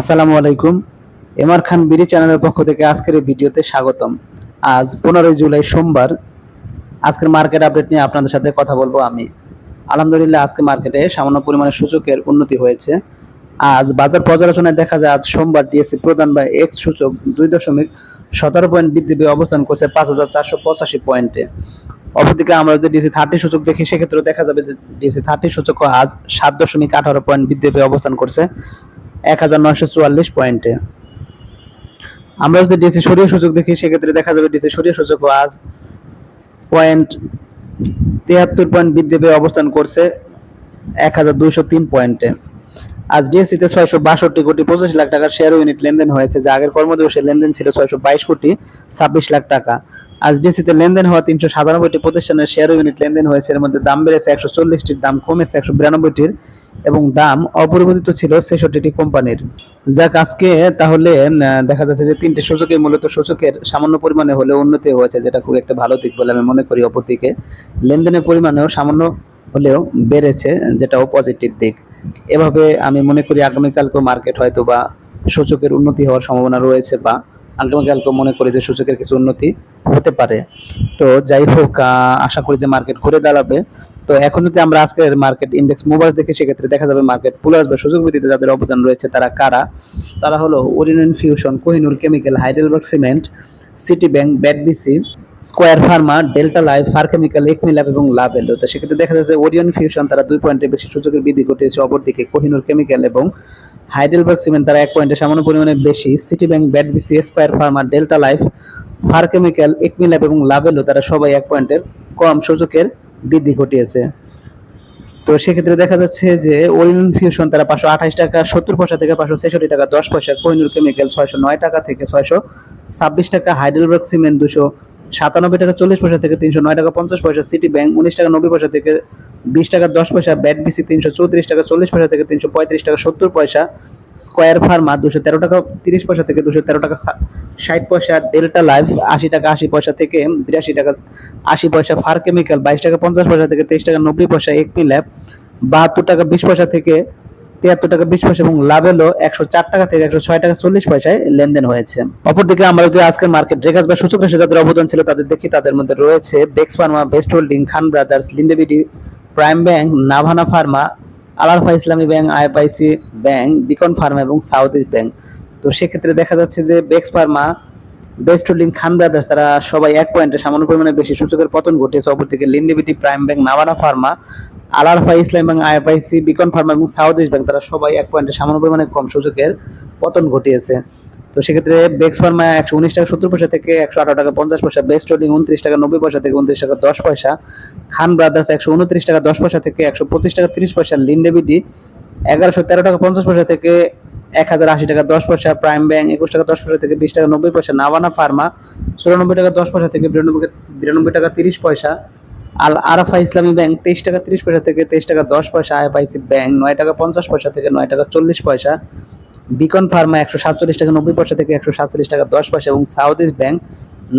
আসসালামু আলাইকুম। এমআর খান বিডি চ্যানেলের পক্ষ থেকে আজকের এই ভিডিওতে স্বাগতম। আজ পনেরোই জুলাই সোমবার। আজকের মার্কেট আপডেট নিয়ে আপনাদের সাথে কথা বলব আমি। আলহামদুলিল্লাহ, আজকে মার্কেটে সামান্য পরিমাণে সূচকের উন্নতি হয়েছে। আজ বাজার পর্যালোচনায় দেখা যায়, আজ সোমবার ডিএসসি প্রধান বা এক্স সূচক দুই দশমিক সতেরো পয়েন্ট বৃদ্ধি পেয়ে অবস্থান করছে পাঁচ হাজার চারশো পঁচাশি পয়েন্টে। অপরদিকে আমরা যদি ডিসি থার্টি সূচক দেখি সেক্ষেত্রে দেখা যাবে যে ডিসি থার্টি সূচক আজ সাত দশমিক আঠারো পয়েন্ট বৃদ্ধি পেয়ে অবস্থান করছে। এক হাজার নয়শো চুয়াল্লিশ পয়েন্টে। আমরা যদি ডিসি সরিয়ে সূচক দেখি, সেক্ষেত্রে দেখা যাবে ডিসি সরিয়ে সূচক আজ পয়েন্ট তিয়াত্তর পয়েন্ট বৃদ্ধি পেয়ে অবস্থান করছে এক হাজার দুইশো তিন পয়েন্টে। আজ ডিএসসিতে ছয়শো বাষট্টি কোটি পঁচিশ লাখ টাকার শেয়ার ইউনিট লেনদেন হয়েছে, যা আগের কর্মদিবসের লেনদেন ছিল ছয়শো বাইশ কোটি ছাব্বিশ লাখ টাকা। আজ ডিসিতে লেনদেন হওয়া তিনশো সাতানব্বইটি প্রতিষ্ঠানের শেয়ার ইউনিট লেনদেন হয়েছে। এর মধ্যে দাম বেড়েছে একশো চল্লিশটির, দাম কমেছে একশো বিরানব্বইটির এবং দাম অপরিবর্তিত ছিল ছেষট্টিটি কোম্পানির। যাক, আজকে তাহলে দেখা যাচ্ছে যে তিনটি সূচকে মূলত সূচকের সামান্য পরিমাণে হলেও উন্নতি হয়েছে, যেটা খুব একটা ভালো দিক বলে আমি মনে করি অপরদিকে। লেনদেনের পরিমাণেও সামান্য হলেও বেড়েছে যেটাও পজিটিভ দিক। এভাবে আমি মনে করি আগামীকালকেও মার্কেট হয়তো বা সূচকের উন্নতি হওয়ার সম্ভাবনা রয়েছে বা আগামীকালকেও মনে করি যে সূচকের কিছু উন্নতি হতে পারে। তো যাই হোক আশা করি যে মার্কেট ঘুরে দাঁড়াবে। তো এখন যদি আমরা আজকের মার্কেট ইন্ডেক্স মোবাইল দেখি, সেক্ষেত্রে দেখা যাবে মার্কেট পুলার্স বা সুযোগ বৃদ্ধিতে যাদের অবদান রয়েছে তারা কারা? তারা হলো Orion Fusion Kohinoor Chemical Heidelberg Cement City Bank BATBC Square Pharma Delta Life Far Chemical ACME Lab এবং লাভেল তো সেক্ষেত্রে দেখা যাচ্ছে ওরিয়ন ফিউশন তারা দুই পয়েন্টের বেশি সূচকের বৃদ্ধি ঘটিয়েছে। অপরদিকে কোহিনুর কেমিক্যাল এবং হাইডেলবার্গ সিমেন্ট তারা এক পয়েন্টে সামান্য পরিমাণে বেশি। City Bank BC Square Pharma Delta Life Far Chemical ACME Lab এবং লাভেলও তারা সবাই এক পয়েন্টের কম সূচকের বৃদ্ধি ঘটিয়েছে। তো সেক্ষেত্রে দেখা যাচ্ছে যে ওরিয়ন ফিউশন তারা পাঁচশো আঠাশ টাকা, সত্তর পয়সা থেকে পাঁচশো ছেষট্টি টাকা, দশ পয়সা। কোহিনুর কেমিক্যাল ছয়শো নয় টাকা থেকে ছয়শো ছাব্বিশ টাকা। হাইডেলবার্গ সিমেন্ট দুশো সাতানব্বই টাকা চল্লিশ পয়সা থেকে তিনশো নয় টাকা পঞ্চাশ পয়সা সিটি ব্যাংক উনিশ টাকা নব্বই পয়সা থেকে বিশ টাকা দশ পয়সা ব্যাট বিসি তিনশো চৌত্রিশ টাকা চল্লিশ পয়সা থেকে তিনশো পঁয়ত্রিশ টাকা সত্তর পয়সা স্কোয়ার ফার্মা দুশো তেরো টাকা তিরিশ পয়সা থেকে দুশো তেরো টাকা ষাট পয়সা ডেল্টা লাইফ আশি টাকা আশি পয়সা থেকে বিরাশি টাকা আশি পয়সা ফার কেমিক্যাল বাইশ টাকা পঞ্চাশ পয়সা থেকে তেইশ টাকা নব্বই পয়সা একমি ল্যাব বাহাত্তর টাকা বিশ পয়সা থেকে তিয়াত্তর টাকা বিশ পয়সা এবং লাভেলও একশো চার টাকা থেকে একশো ছয় টাকা চল্লিশ পয়সায় লেনদেন হয়েছে। অপরদিকে আমরা যদি আজকের মার্কেট রেখাস বা সূচক রাশি যাদের অবদান ছিল তাদের দেখি, তাদের মধ্যে রয়েছে Bex Pharma Best Holding Khan Brothers Linde BD Prime Bank Navana Pharma Al Arafah Islami Bank IFIC Bank Beacon Pharma এবং সাউথ ইস্ট ব্যাংক তো সেক্ষেত্রে দেখা যাচ্ছে যে Bex Pharma Best Holding Khan Brothers তারা সবাই এক পয়েন্টে সামান্য পরিমাণে বেশি সূচকের পতন ঘটেছে অপরদিকে Linde BD Prime Bank Navana Pharma Al Arafah Islam Bank IFIC Beacon Pharma এবং সাউথ ইস্ট ব্যাংক তারা সবাই এক পয়েন্টে সামান্য পরিমাণে কম সূচকের পতন ঘটিয়েছে। তো সেক্ষেত্রে বেক্স ফার্মা একশো উনিশ টাকা সত্তর পয়সা থেকে একশো আঠারো টাকা পঞ্চাশ পয়সা বেস্ট হোল্ডিং উনত্রিশ টাকা নব্বই পয়সা থেকে উনত্রিশ টাকা দশ পয়সা, খান ব্রাদার্স একশো উনত্রিশ টাকা দশ পয়সা থেকে একশো পঁচিশ টাকা তিরিশ পয়সা লিন্ডেবিডি এগারোশো তেরো টাকা পঞ্চাশ পয়সা থেকে এক হাজার আশি টাকা দশ পয়সা, প্রাইম ব্যাংক একুশ টাকা দশ পয়সা থেকে বিশ টাকা নব্বই পয়সা, নাভানা ফার্মা চুরানব্বই টাকা দশ পয়সা থেকে বিরানব্বই বিরানব্বই টাকা তিরিশ পয়সা আল আরাফা ইসলামী ব্যাংক তেইশ টাকা তিরিশ পয়সা থেকে তেইশ টাকা দশ পয়সা, আইএফআইসি ব্যাংক নয় টাকা পঞ্চাশ পয়সা থেকে নয় টাকা চল্লিশ পয়সা, বিকন ফার্মা একশো সাতচল্লিশ টাকা নব্বই পয়সা থেকে একশো সাতচল্লিশ টাকা দশ পয়সা এবং সাউথ ইস্ট ব্যাংক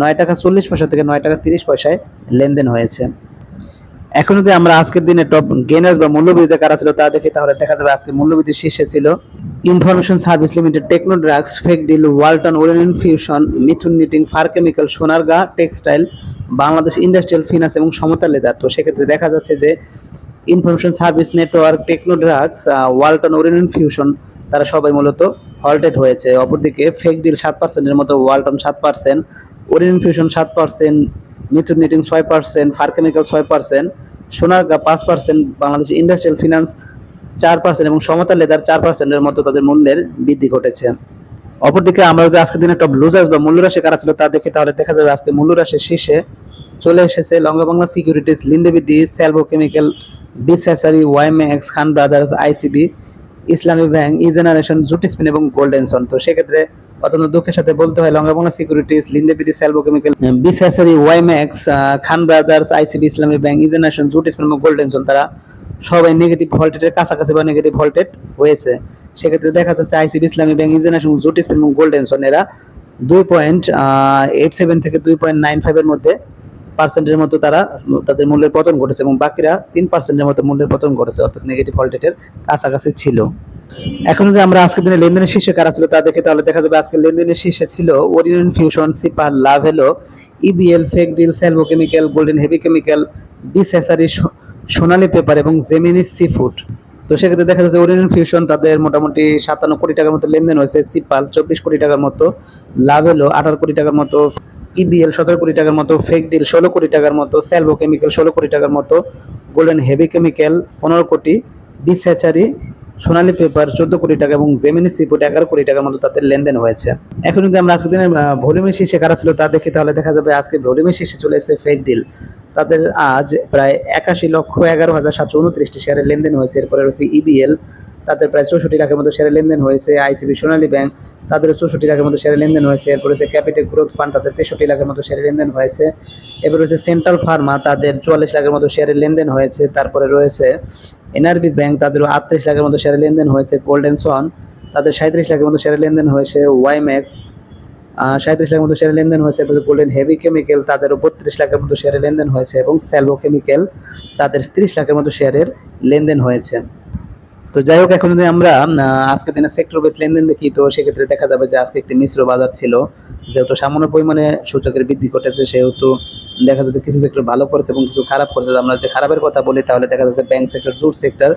নয় টাকা চল্লিশ পয়সা থেকে নয় টাকা তিরিশ পয়সায় লেনদেন হয়েছে। এখন যদি আমরা আজকের দিনে টপ গেনার্স বা মূল্যবৃদ্ধিতে কারা ছিল তা দেখি, তাহলে দেখা যাবে আজকে মূল্যবৃদ্ধি শীর্ষে ছিল Information Service Limited Techno Drugs FEKDIL Walton Orion Fusion Mithun Knitting Far Chemical Sonargaon Textile Bangladesh Industrial Finance এবং সমতা লেদার। তো সেক্ষেত্রে দেখা যাচ্ছে যে Information Service, Network, Techno Drugs Walton Orion Fusion, তারা সবাই মূলত হল্টেড হয়েছে। অপরদিকে ফেক ডিল সাত পার্সেন্টের মতো, ওয়ালটন সাত পার্সেন্ট ওরিয়ন ফিউশন সাত পার্সেন্ট মিথুন নিটিং ছয় পার্সেন্ট ফার কেমিক্যাল ছয় পার্সেন্ট সোনারগা পাঁচ পার্সেন্ট বাংলাদেশ ইন্ডাস্ট্রিয়াল ফিনান্স চার পার্সেন্ট এবং সমতা লেদার চার পার্সেন্টের মতো তাদের মূল্যের বৃদ্ধি ঘটেছে। অপরদিকে আমরা যদি আজকের দিনে টপ লুজার্স বা মূল্যরাশি কারা ছিল তা দেখি তাহলে দেখা যাবে আজকে মূল্যরাশির শীর্ষে চলে এসেছে Lanka Bangla Securities Linde BD Salvo Chemical বিসেসারি Wimax Khan Brothers ICB Islami Bank E Generation Jute Spin এবং গোল্ডেনসন তো সেক্ষেত্রে অত্যন্ত দুঃখের সাথে বলতে হয় Lanka Bangla Securities Linde BD Salvo Chemical বিসেসারি Wimax Khan Brothers ICB Islami Bank E Generation Jute Spin এবং Golden Son তারা সবাই নেগেটিভ ভোল্টেজের কাছাকাছি বা নেগেটিভ ভোল্টেজ হয়েছে। সেক্ষেত্রে দেখা যাচ্ছে আইসিবি ইসলামী ব্যাংক ইন্টারন্যাশনাল জুটিসপেন এবং গোল্ডেনসন এরা দুই পয়েন্ট এইট সেভেন থেকে দুই পয়েন্ট নাইন ফাইভের মধ্যে পার্সেন্টের মতো তারা তাদের মূল্যের পতন ঘটেছে এবং বাকিরা তিন পার্সেন্টের মতো মূল্যের পতন ঘটেছে, অর্থাৎ নেগেটিভ ভোল্টেজের কাছাকাছি ছিল। এখন যদি আমরা আজকের দিনে লেনদেনের শীর্ষে কারা ছিল তা দেখে তাহলে দেখা যাবে আজকে লেনদেনের শীর্ষে ছিল Orion Fusion sipper Lovello EBL FEKDIL Salvo Chemical Golden Heavy Chemical ডিসেসারি Sonali Paper এবং জেমিনি সি ফুড তো সেক্ষেত্রে দেখা যাচ্ছে ওরিয়ন ফিউশন তাদের মোটামুটি সাতান্ন কোটি টাকার মতো লেনদেন হয়েছে সিপাল চব্বিশ কোটি টাকার মতো লাভেলো আঠারো কোটি টাকার মতো ইবিএল সতেরো কোটি টাকার মতো ফেক ডিল ষোলো কোটি টাকার মতো স্যালভো কেমিক্যাল ষোলো কোটি টাকার মতো গোল্ডেন হেভি কেমিক্যাল পনেরো কোটি ডিসহ্যাচারি সোনালী পেপার চোদ্দ কোটি টাকা এবং জেমিনি সিপুট এগারো কোটি টাকার মতো তাদের লেনদেন হয়েছে। এখন যদি আমরা আজকের দিনে ভলিউমের শীর্ষে কারা ছিল তা দেখি, তাহলে দেখা যাবে আজকে ভলিউমের শীর্ষে চলে এসেছে ফেক ডিল তাদের আজ প্রায় একাশি লক্ষ এগারো হাজার সাতশো উনত্রিশটি শেয়ারের লেনদেন হয়েছে, এরপরে রয়েছে ইবিএল তাদের প্রায় চৌষট্টি লাখের মতো শেয়ারের লেনদেন হয়েছে আইসিবি সোনালী ব্যাংক তাদের চৌষট্টি লাখের মতো শেয়ারের লেনদেন হয়েছে, এরপর রয়েছে ক্যাপিটাল গ্রোথ ফান্ড তাদের তেষট্টি লাখের মতো শেয়ারের লেনদেন হয়েছে এবার রয়েছে সেন্ট্রাল ফার্মা তাদের চুয়াল্লিশ লাখের মতো শেয়ারের লেনদেন হয়েছে, তারপরে রয়েছে এনআরবি ব্যাংক তাদেরও আটত্রিশ লাখের মতো শেয়ারের লেনদেন হয়েছে গোল্ডেন সন তাদের সাঁত্রিশ লাখের মতো শেয়ারের লেনদেন হয়েছে ওয়াইম্যাক্স সাঁত্রিশ লাখের মতো শেয়ারের লেনদেন হয়েছে গোল্ডেন হেভি কেমিক্যাল তাদেরও বত্রিশ লাখের মতো শেয়ারের লেনদেন হয়েছে এবং স্যালভো কেমিক্যাল তাদের তিরিশ লাখের মতো শেয়ারের লেনদেন হয়েছে। তো যাই হোক এখন যদি আমরা আহ, আজকের দিনে সেক্টর বেস লেনদেন দেখি তো সেক্ষেত্রে দেখা যাবে যে আজকে একটি মিশ্র বাজার ছিল। যেহেতু সামান্য পরিমাণে সূচকের বৃদ্ধি ঘটেছে সেহেতু দেখা যাচ্ছে কিছু সেক্টর ভালো করেছে এবং কিছু খারাপ করেছে। আমরা যদি খারাপের কথা বলি তাহলে দেখা যাচ্ছে bank sector jute sector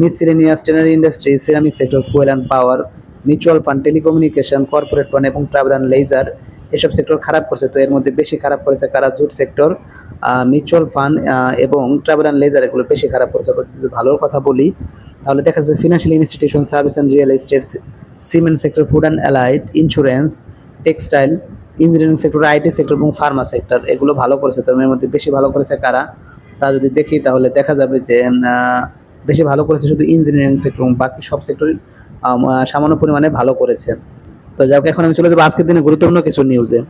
miscellaneous tannery industry ceramic sector fuel and power mutual fund telecommunication corporate fund এবং ট্রাভেল অ্যান্ড লেজার এসব সেক্টর খারাপ করছে, তো এর মধ্যে বেশি খারাপ করেছে কারা? জুট সেক্টর মিউচুয়াল ফান্ড এবং ট্রাভেল অ্যান্ড লেজার এগুলো বেশি খারাপ করেছে। যদি ভালোর কথা বলি, তাহলে দেখা যাচ্ছে financial institution service and real estate cement sector food and allied insurance textile engineering sector IT sector এবং ফার্মা সেক্টর এগুলো ভালো করেছে। তো এর মধ্যে বেশি ভালো করেছে কারা? তা যদি দেখি, তাহলে দেখা যাবে যে বেশি ভালো করেছে শুধু ইঞ্জিনিয়ারিং সেক্টর বাকি সব সেক্টর সামান্য পরিমাণে ভালো করেছে। তো যাই এখন আমি চলে যাব আজকের দিনে গুরুত্বপূর্ণ কিছু নিউজে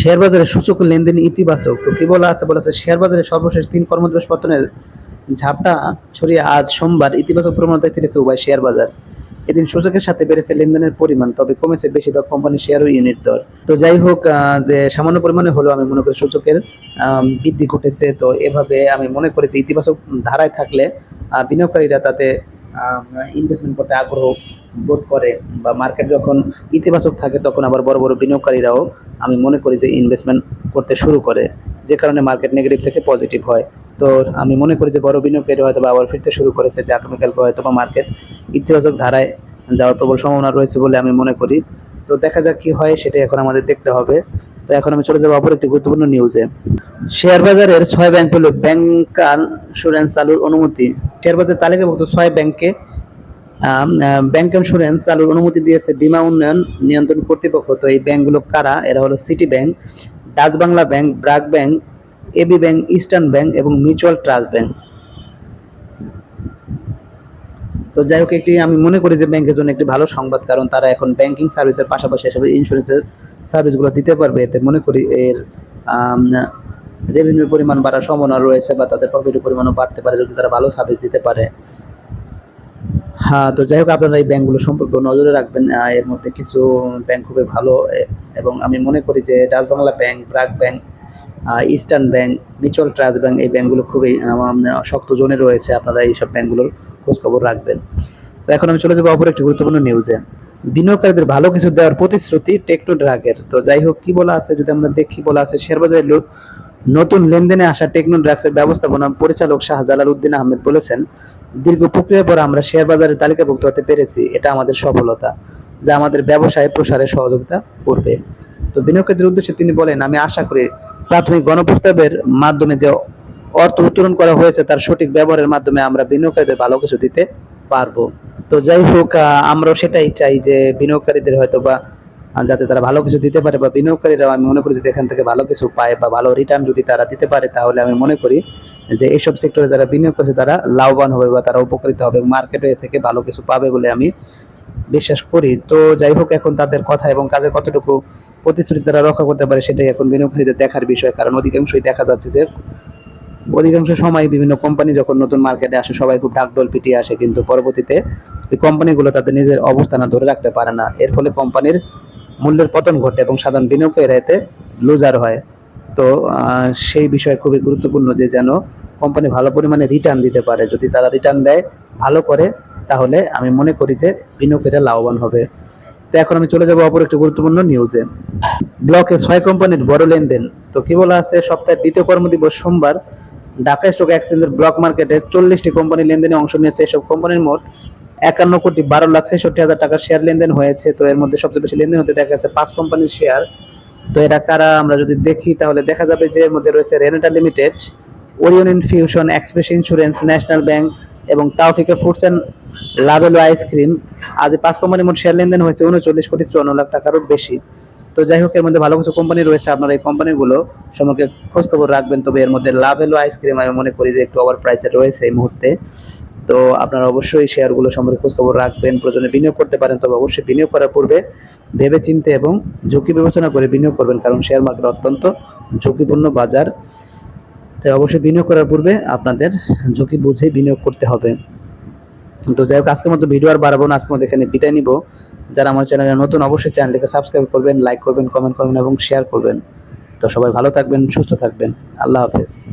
শেয়ার বাজারে সূচক লেনদেন ইতিবাচক। তো কি বলা আছে? বলা আছে, শেয়ার বাজারে সর্বশেষ তিন কর্মদিবস পতনের ঝাপটা ছড়িয়ে আজ সোমবার ইতিবাচক প্রবণতায় ফিরেছে উভয় শেয়ার বাজার। এদিন সূচকের সাথে বেড়েছে লেনদেনের পরিমাণ, তবে কমেছে বেশিরভাগ কোম্পানির শেয়ার ও ইউনিট দর। তো যাই হোক যে সামান্য পরিমাণে হলেও আমি মনে করি সূচকের বৃদ্ধি ঘটেছে। তো এভাবে আমি মনে করি যে ইতিবাচক ধারায় থাকলে বিনিয়োগকারীরা তাতে ইনভেস্টমেন্ট করতে আগ্রহ বোধ করে বা মার্কেট যখন ইতিবাচক থাকে তখন আবার বড় বড় বিনিয়োগকারীরাও আমি মনে করি যে ইনভেস্টমেন্ট করতে শুরু করে। যে কারণে মার্কেট নেগেটিভ থেকে পজিটিভ হয়। তো আমি মনে করি যে বড় বিনিয়োগকারী হয়তো বা আবার ফিরতে শুরু করেছে। যে আগামীকালকে হয়তো বা মার্কেট ইতিবাচক ধারায় যাওয়ার প্রবল সম্ভাবনা রয়েছে বলে আমি মনে করি। তো দেখা যাক কি হয়, সেটাই এখন আমাদের দেখতে হবে। তো এখন আমি চলে যাব অপর একটি গুরুত্বপূর্ণ নিউজে শেয়ার বাজারের ছয় ব্যাংক পেল ব্যাংক ইন্স্যুরেন্স চালুর অনুমতি। শেয়ার বাজার তালিকাভুক্ত ছয় ব্যাংকে ব্যাংক ইন্স্যুরেন্স চালুর অনুমতি দিয়েছে বিমা উন্নয়ন নিয়ন্ত্রণ কর্তৃপক্ষ। তো এই ব্যাংকগুলো কারা? এরা হলো City Bank Dutch Bangla Bank BRAC Bank AB Bank Eastern Bank এবং মিউচুয়াল ট্রাস্ট ব্যাংক তো যাই হোক, একটি আমি মনে করি যে ব্যাংকের জন্য একটি ভালো সংবাদ, কারণ তারা এখন ব্যাংকিং সার্ভিসের পাশাপাশি এসব ইন্স্যুরেন্সের সার্ভিসগুলো দিতে পারবে। এতে মনে করি এর রেভিনিউর পরিমাণ বাড়ার সম্ভাবনা রয়েছে বা তাদের প্রফিটের পরিমাণও বাড়তে পারে যদি তারা ভালো সার্ভিস দিতে পারে। হ্যাঁ তো যাই হোক, আপনারা এই ব্যাংকগুলো সম্পর্কে নজরে রাখবেন। এর মধ্যে কিছু ব্যাংক খুবই ভালো এবং আমি মনে করি যে Dutch Bangla Bank BRAC Bank Eastern Bank Mutual Trust Bank এই ব্যাংকগুলো খুবই শক্ত জোনে রয়েছে। আপনারা এই সব ব্যাংকগুলোর খোঁজখবর রাখবেন। তো এখন আমি চলে যাব অপর একটি গুরুত্বপূর্ণ নিউজে বিনিয়োগকারীদের ভালো কিছু দেওয়ার প্রতিশ্রুতি টেকনো ড্রাগের তো যাই হোক, কি বলা আছে যদি আমরা দেখি, বলা আছে শেয়ার বাজারে লো- নতুন লেনদেনে আসা টেকনো ড্রাগসের ব্যবস্থাপনা পরিচালক শাহজালাল উদ্দিন আহমেদ বলেছেন, দীর্ঘ প্রক্রিয়ার পর আমরা শেয়ার বাজারে তালিকাভুক্ত হতে পেরেছি, এটা আমাদের সফলতা, যা আমাদের ব্যবসায় প্রসারে সহযোগিতা করবে। তো বিনিয়োগকারীদের উদ্দেশ্যে তিনি বলেন, আমি আশা করি প্রাথমিক গণপ্রস্তাবের মাধ্যমে যে অর্থ উত্তোলন করা হয়েছে, তার সঠিক ব্যবহারের মাধ্যমে আমরা বিনিয়োগকারীদের ভালো কিছু দিতে পারব। তো যাই হোক আমরাও সেটাই চাই যে বিনিয়োগকারীদের হয়তো বা যাতে তারা ভালো কিছু দিতে পারে বা বিনিয়োগকারীরাও আমি মনে করি যদি এখান থেকে ভালো কিছু পায় বা ভালো রিটার্ন যদি তারা দিতে পারে, তাহলে আমি মনে করি যে এইসব সেক্টরে যারা বিনিয়োগ করছে, তারা লাভবান হবে বা তারা উপকৃত হবে মার্কেটে থেকে ভালো কিছু পাবে বলে আমি বিশ্বাস করি। তো যাই হোক, এখন তাদের কথা এবং কাজে কতটুকু প্রতিশ্রুতি তারা রক্ষা করতে পারে, সেটাই এখন বিনিয়োগকারীদের দেখার বিষয়। কারণ অধিকাংশই দেখা যাচ্ছে যে অধিকাংশ সময় বিভিন্ন কোম্পানি যখন নতুন মার্কেটে আসে, সবাই খুব ডাকডোল পিটিয়ে আসে, কিন্তু পরবর্তীতে ওই কোম্পানিগুলো তাদের নিজের অবস্থান ধরে রাখতে পারে না। এর ফলে কোম্পানির মূল্যের পতন ঘটে এবং সাধারণ বিনিয়োগকারীরা এতে লুজার হয়। তো সেই বিষয় খুবই গুরুত্বপূর্ণ যে যেন কোম্পানি ভালো পরিমাণে রিটার্ন দিতে পারে। যদি তারা রিটার্ন দেয় ভালো করে, তাহলে আমি মনে করি যে বিনিয়োগেরা লাভবান হবে। তো এখন আমি চলে যাব অপর একটি গুরুত্বপূর্ণ নিউজে ব্লকে ছয় কোম্পানির বড় লেনদেন। তো কি বলা আছে? সপ্তাহের দ্বিতীয় কর্মদিবস সোমবার। ঢাকা স্টক এক্সচেঞ্জের ব্লক মার্কেটে চল্লিশটি কোম্পানি লেনদেনে অংশ নিয়েছে। এসব কোম্পানির মোট একান্ন কোটি বারো লাখ ছেষট্টি হাজার টাকার শেয়ার লেনদেন হয়েছে। তো এর মধ্যে সবচেয়ে বেশি লেনদেন হতে দেখা যাচ্ছে পাঁচ কোম্পানির শেয়ার তো এরা কারা আমরা যদি দেখি তাহলে দেখা যাবে যে এর মধ্যে রয়েছে Renata Limited Orion Infusion Express Insurance National Bank এবং Taufika Foods and Lovello ice cream আজ পাঁচ কোম্পানির মোট শেয়ার লেনদেন হয়েছে উনচল্লিশ কোটি চুয়ান্ন লাখ টাকারও বেশি। তো যাই হোক, এর মধ্যে ভালো কিছু কোম্পানি রয়েছে। আপনারা এই কোম্পানিগুলো সম্পর্কে খোঁজ খবর রাখবেন, তবে এর মধ্যে লাভেলো আইসক্রিম আমি মনে করি যে একটু ওভার প্রাইসে রয়েছে এই মুহূর্তে। তো আপনারা অবশ্যই শেয়ারগুলো সম্পর্কে খোঁজ খবর রাখবেন, প্রয়োজনে বিনিয়োগ করতে পারেন, তবে অবশ্যই বিনিয়োগ করার পূর্বে ভেবে চিন্তে এবং ঝুঁকি বিবেচনা করে বিনিয়োগ করবেন, কারণ শেয়ার মার্কেট অত্যন্ত ঝুঁকিপূর্ণ বাজার। তাই অবশ্যই বিনিয়োগ করার পূর্বে আপনাদের ঝুঁকি বুঝে বিনিয়োগ করতে হবে। তো যাই হোক, আজকের মতো ভিডিও আর বাড়াবো না, আজকের মতো এখানে বিদায় নিব। যারা আমার চ্যানেলে নতুন, অবশ্যই চ্যানেলটিকে সাবস্ক্রাইব করবেন লাইক করবেন কমেন্ট করবেন এবং শেয়ার করবেন। তো সবাই ভালো থাকবেন, সুস্থ থাকবেন। আল্লাহ হাফেজ।